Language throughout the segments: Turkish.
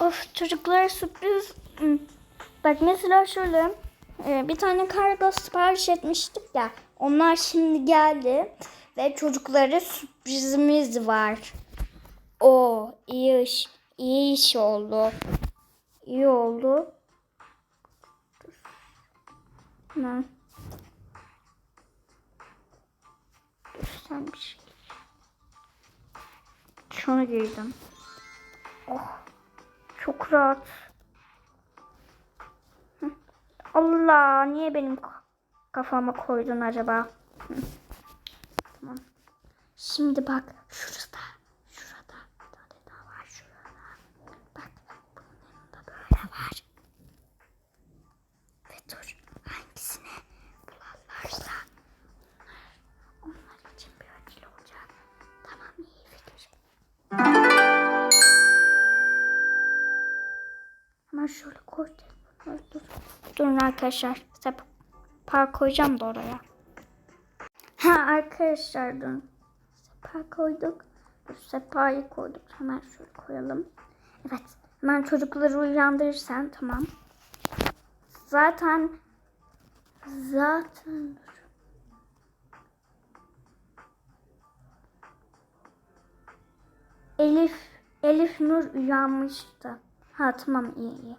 Of çocuklara sürpriz. Hmm. Bak mesela şöyle e, bir tane kargo sipariş etmiştik ya. Onlar şimdi geldi ve çocuklara sürprizimiz var. O iyi iş, iyi iş oldu. İyi oldu. Hemen. Şey. Şunu giydim. Oh. Çok rahat. Allah niye benim ka- kafama koydun acaba? Tamam. Şimdi bak şurada. Durun arkadaşlar. Sep par koyacağım da oraya. Ha arkadaşlar durun. Sepa koyduk. Dur sepayı koyduk. Hemen şöyle koyalım. Evet. Hemen çocukları uyandırırsan tamam. Zaten zaten. Elif Elif Nur uyanmıştı. Ha tamam iyi iyi.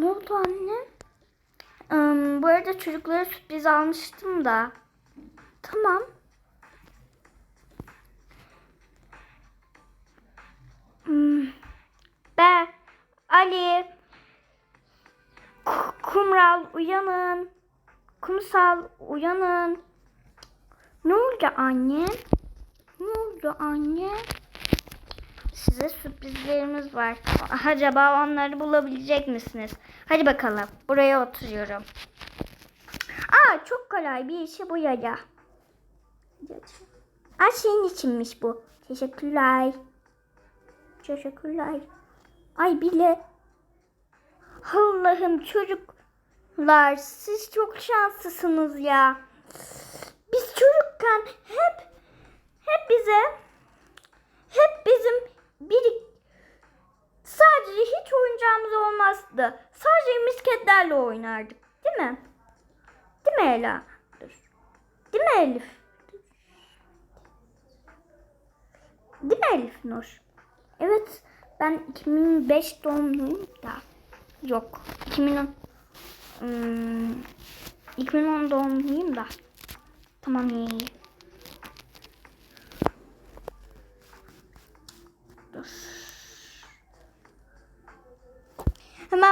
Ne oldu anne? Im, bu arada çocuklara sürpriz almıştım da. Tamam. Hmm. Ben Ali Kumral uyanın. Kumsal uyanın. Ne oldu anne? Ne oldu anne? Size sürprizlerimiz var. Acaba onları bulabilecek misiniz? Hadi bakalım. Buraya oturuyorum. Aa çok kolay bir işi bu yaya. Aa senin içinmiş bu. Teşekkürler. Teşekkürler. Ay bile. Allah'ım çocuklar siz çok şanslısınız ya. Biz çocukken hep hep bize hep bizim bir sadece hiç oyuncağımız olmazdı. Sadece misketlerle oynardık. Değil mi? Değil mi Ela? Dur. Değil mi Elif? Değil mi Elif Nur? Evet. Ben 2005 doğumluyum da. Yok. 2010 hmm, 2010 doğumluyum da. Tamam iyi. iyi. Dur.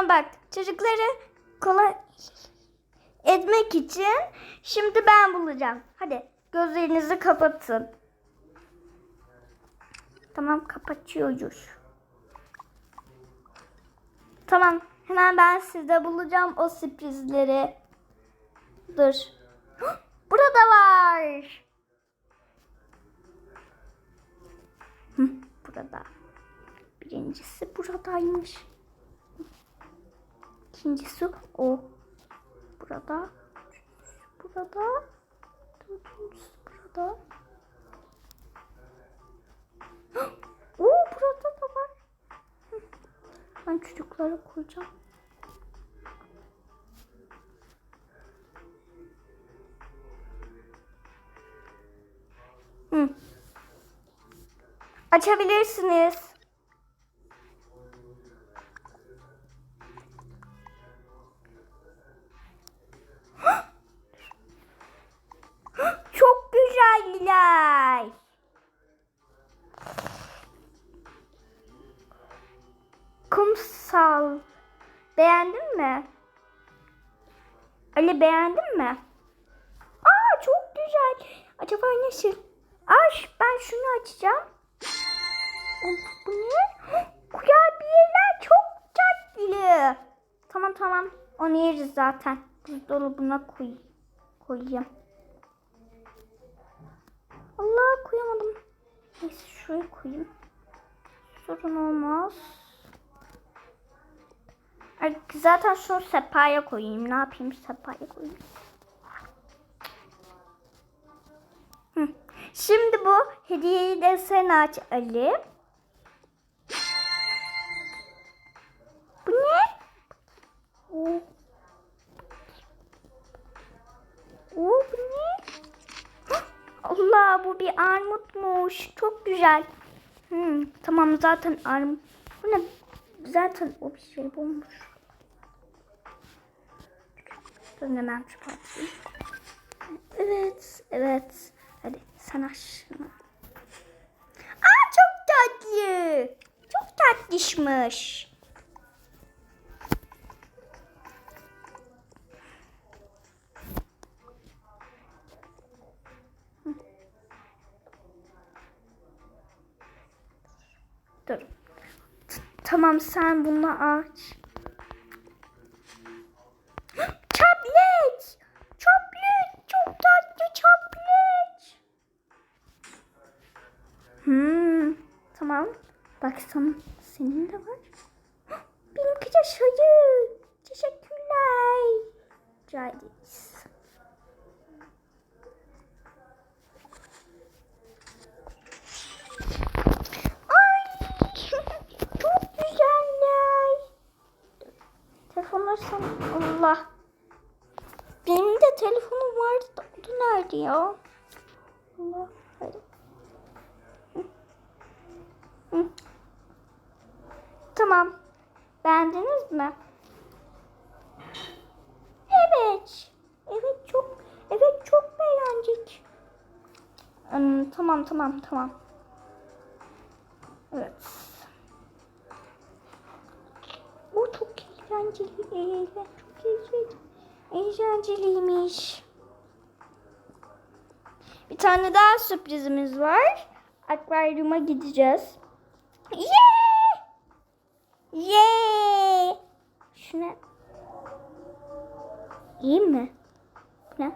Bak çocukları kolay etmek için şimdi ben bulacağım. Hadi gözlerinizi kapatın. Tamam kapatıyoruz. Tamam hemen ben sizde bulacağım o sürprizleri. Dur. Burada var. Burada. Birincisi buradaymış. İkincisi o. Burada. Burada. Dördüncüsü burada. Oo burada da var. Ben çocuklara koyacağım. Hı. Açabilirsiniz. Ali beğendin mi? Aa çok güzel. Acaba nasıl? Aa ş- ben şunu açacağım. Bu ne? Kurabiyeler çok tatlı. Tamam tamam. Onu yeriz zaten. Buzdolabına koy koyayım. Allah koyamadım. Neyse şuraya koyayım. Sorun olmaz. Zaten şunu sepaya koyayım. Ne yapayım sepaya koyayım. Şimdi bu hediyeyi de sen aç Ali. Bu ne? Oo. Oo, bu ne? Allah bu bir armutmuş. Çok güzel. Hmm, tamam zaten armut. Bu ne? Zaten o bir şey bulmuş. Ben hemen çıkartayım. Evet, evet. Hadi sen aç şunu. Aa çok tatlı. Çok tatlışmış. Tamam sen bunu aç. Tamam. Baksana senin de var. Benimki de şöyle. Teşekkürler. Rica ederiz. Sana... Allah. Benim de telefonum vardı o da nerede ya? Allah. Hadi. Tamam. Beğendiniz mi? Evet. Evet çok evet çok beğendik. Hmm, tamam tamam tamam. Evet. Bu çok eğlenceli. eğlen- Çok eğlenceli. Eğlenceliymiş. Bir tane daha sürprizimiz var. Akvaryuma gideceğiz. İyi mi? Ne?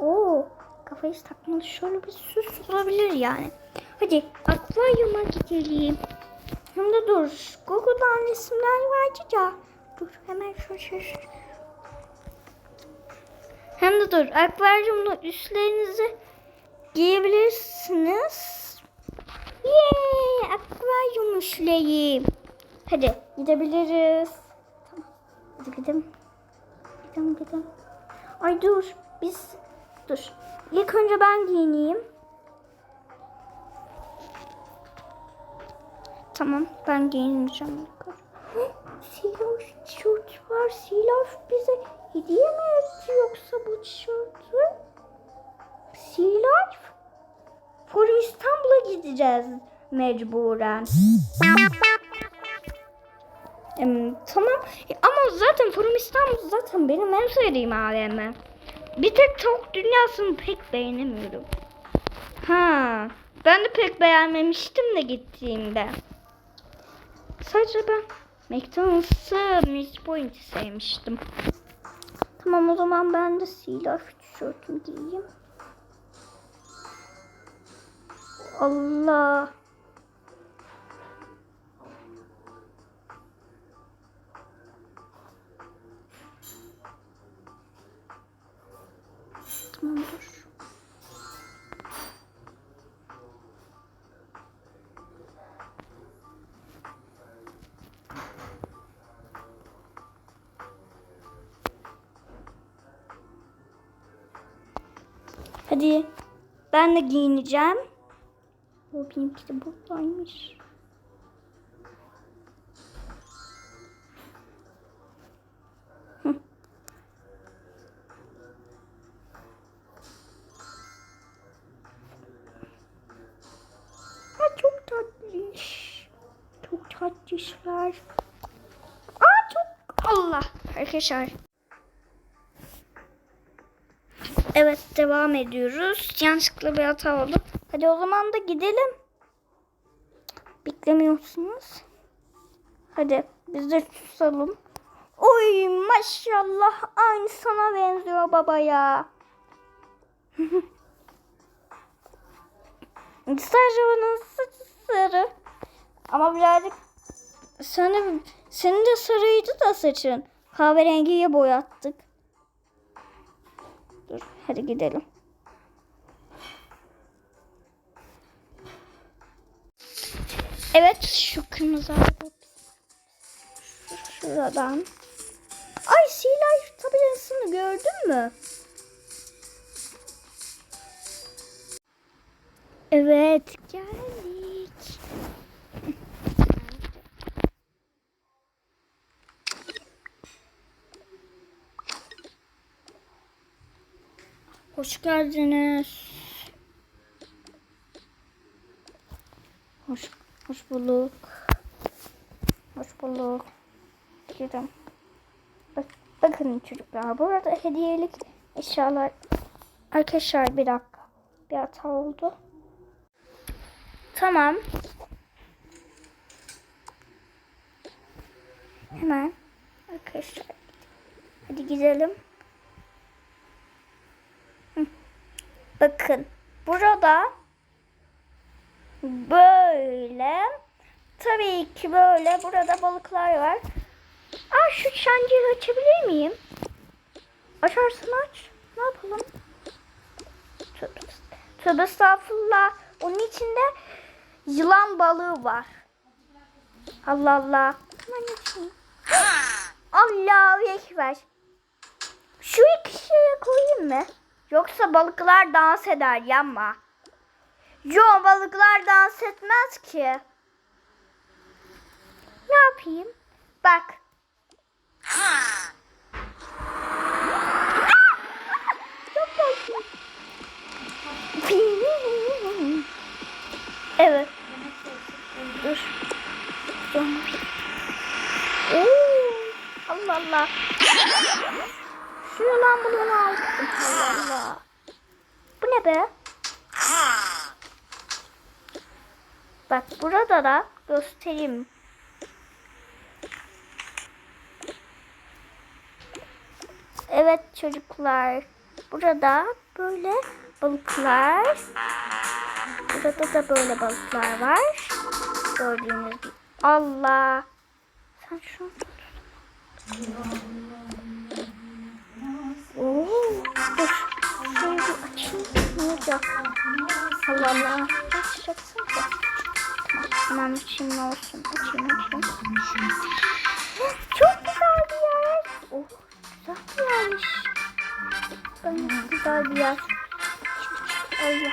Oo, kafayı takmalı şöyle bir süs olabilir yani. Hadi akvaryuma gidelim. Hem de dur. Google'dan resimler vardı ya. Dur hemen şu şu. Hem de dur. Akvaryumda üstlerinizi giyebilirsiniz. Yeee akvaryum üstleyi. Hadi gidebiliriz. Tamam. Hadi gidelim. Gidelim gidelim. Ay dur. Biz dur. İlk önce ben giyineyim. Tamam ben giyineceğim. Silah tişört var. Silah bize hediye mi etti yoksa bu tişörtü? Silah? Forum İstanbul'a gideceğiz mecburen. Em, tamam ama zaten Forum İstanbul zaten benim en sevdiğim AVM. Bir tek tavuk dünyasını pek beğenemiyorum. Ha, ben de pek beğenmemiştim de gittiğimde. Sadece ben McDonald's'ı Midpoint'i sevmiştim. Tamam o zaman ben de silah tişörtümü giyeyim. Allah. Hadi ben de giyineceğim. O benimki de buradaymış. Tatlış. Tatlışlar. Aa çok Allah arkadaşlar. Evet devam ediyoruz. Yanlışlıkla bir hata oldu. Hadi o zaman da gidelim. Beklemiyorsunuz. Hadi biz de susalım. Oy maşallah aynı sana benziyor baba ya. Sadece onun sarı. Ama birazcık sana, senin de sarıydı da saçın. Kahverengiye boyattık. Dur hadi gidelim. Evet şu kırmızı araba. Şuradan. Ay Sea Life tabelasını gördün mü? Evet. Gel. Hoş geldiniz. Hoş, hoş bulduk. Hoş bulduk. Gidelim. Bak, bakın çocuklar burada hediyelik eşyalar. Arkadaşlar bir dakika. Bir hata oldu. Tamam. Hemen arkadaşlar. Hadi gidelim. Bakın burada böyle tabii ki böyle burada balıklar var. Aa şu şancıyı açabilir miyim? Açarsın aç. Ne yapalım? Tövbe, estağfurullah. Onun içinde yılan balığı var. Allah Allah. Hemen açayım. Allahu Ekber. Şu ikisini koyayım mı? Yoksa balıklar dans eder yanma. Yo balıklar dans etmez ki. Ne yapayım? Bak. Evet. Dur. Oo, Allah Allah. Şunu lan bunu aldım. Allah Allah. Bu ne be? Bak burada da göstereyim. Evet çocuklar. Burada böyle balıklar. Burada da böyle balıklar var. Gördüğünüz gibi. Allah. Sen şunu tut. Olacak? Allah Allah. Açacaksın ki. Tamam. Ne olsun. Açayım açayım. Çok güzel bir yer. Oh, güzel bir yermiş. Ben güzel bir yer. Allah.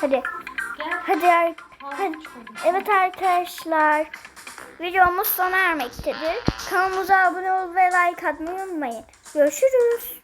Hadi. Hadi, hadi. Evet arkadaşlar. Videomuz sona ermektedir. Kanalımıza abone ol ve like atmayı unutmayın. Görüşürüz.